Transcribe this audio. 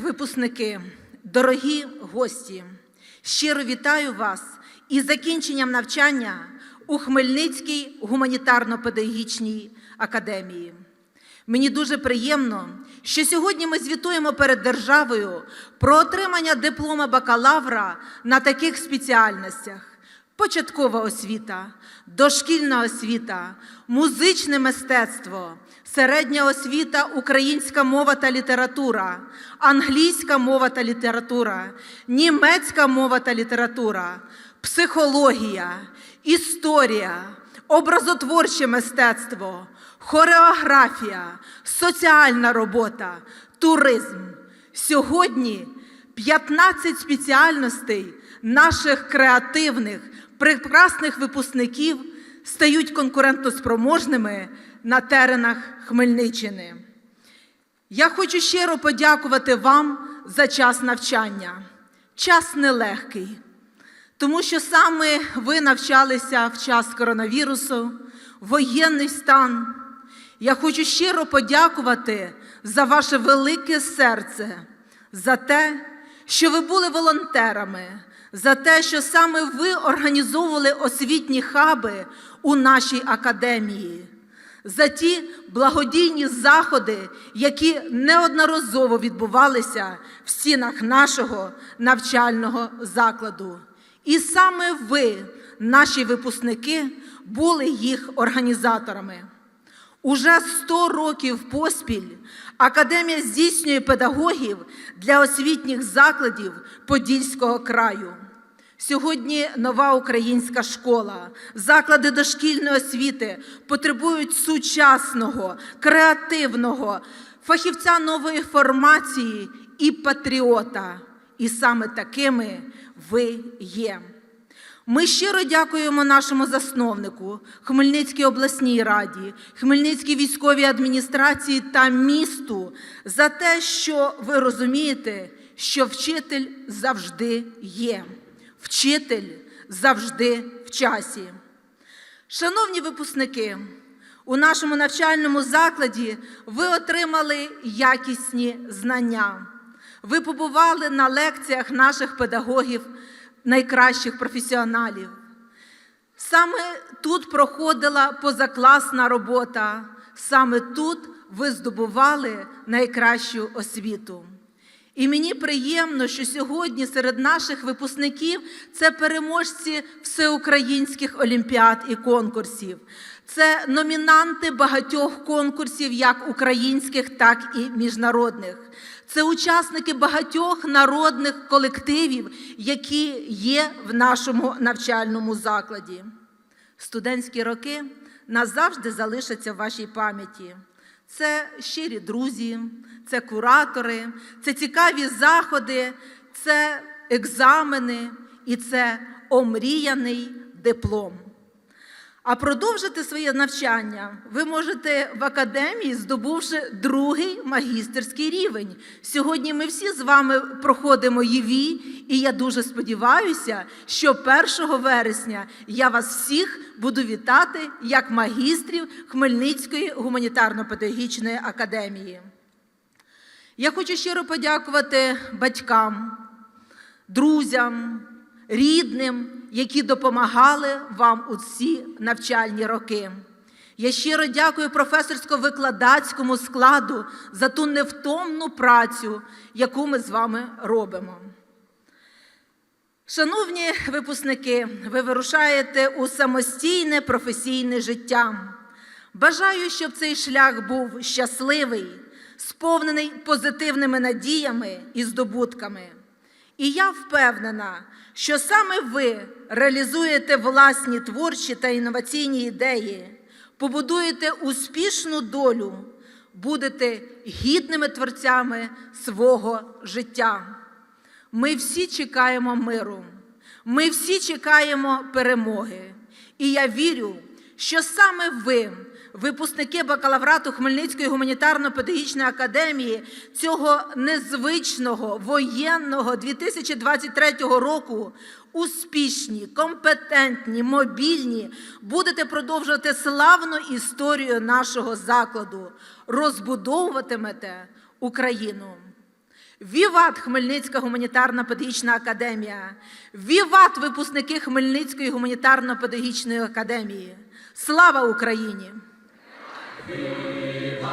випускники, дорогі гості, щиро вітаю вас із закінченням навчання у Хмельницькій гуманітарно-педагогічній академії. Мені дуже приємно, що сьогодні ми звітуємо перед державою про отримання диплома бакалавра на таких спеціальностях: початкова освіта, дошкільна освіта, музичне мистецтво, середня освіта, українська мова та література, англійська мова та література, німецька мова та література, психологія, історія, образотворче мистецтво, хореографія, соціальна робота, туризм. Сьогодні 15 спеціальностей наших креативних, прекрасних випускників стають конкурентоспроможними на теренах Хмельниччини. Я хочу щиро подякувати вам за час навчання. Час нелегкий, тому що саме ви навчалися в час коронавірусу, воєнний стан. Я хочу щиро подякувати за ваше велике серце, за те, що ви були волонтерами, за те, що саме ви організовували освітні хаби у нашій академії, за ті благодійні заходи, які неодноразово відбувалися в стінах нашого навчального закладу. І саме ви, наші випускники, були їх організаторами. Уже 100 років поспіль академія здійснює педагогів для освітніх закладів Подільського краю. Сьогодні нова українська школа, заклади дошкільної освіти потребують сучасного, креативного, фахівця нової формації і патріота. І саме такими ви є. Ми щиро дякуємо нашому засновнику Хмельницькій обласній раді, Хмельницькій військовій адміністрації та місту за те, що ви розумієте, що вчитель завжди є. Вчитель завжди в часі. Шановні випускники, у нашому навчальному закладі ви отримали якісні знання. Ви побували на лекціях наших педагогів, найкращих професіоналів. Саме тут проходила позакласна робота, саме тут ви здобували найкращу освіту. І мені приємно, що сьогодні серед наших випускників це переможці всеукраїнських олімпіад і конкурсів, це номінанти багатьох конкурсів, як українських, так і міжнародних. Це учасники багатьох народних колективів, які є в нашому навчальному закладі. Студентські роки назавжди залишаться в вашій пам'яті. Це щирі друзі, це куратори, це цікаві заходи, це екзамени і це омріяний диплом. А продовжити своє навчання ви можете в академії, здобувши другий магістерський рівень. Сьогодні ми всі з вами проходимо ЄВІ, і я дуже сподіваюся, що 1 вересня я вас всіх буду вітати як магістрів Хмельницької гуманітарно-педагогічної академії. Я хочу щиро подякувати батькам, друзям, рідним, які допомагали вам у ці навчальні роки. Я щиро дякую професорсько-викладацькому складу за ту невтомну працю, яку ми з вами робимо. Шановні випускники, ви вирушаєте у самостійне професійне життя. Бажаю, щоб цей шлях був щасливий, сповнений позитивними надіями і здобутками. І я впевнена, що саме ви реалізуєте власні творчі та інноваційні ідеї, побудуєте успішну долю, будете гідними творцями свого життя. Ми всі чекаємо миру, ми всі чекаємо перемоги. І я вірю, що саме ви, випускники бакалаврату Хмельницької гуманітарно-педагогічної академії, цього незвичного воєнного 2023 року, успішні, компетентні, мобільні, будете продовжувати славну історію нашого закладу, розбудовуватимете Україну. Віват Хмельницька гуманітарна педагогічна академія. Віват випускники Хмельницької гуманітарно-педагогічної академії. Слава Україні! Наша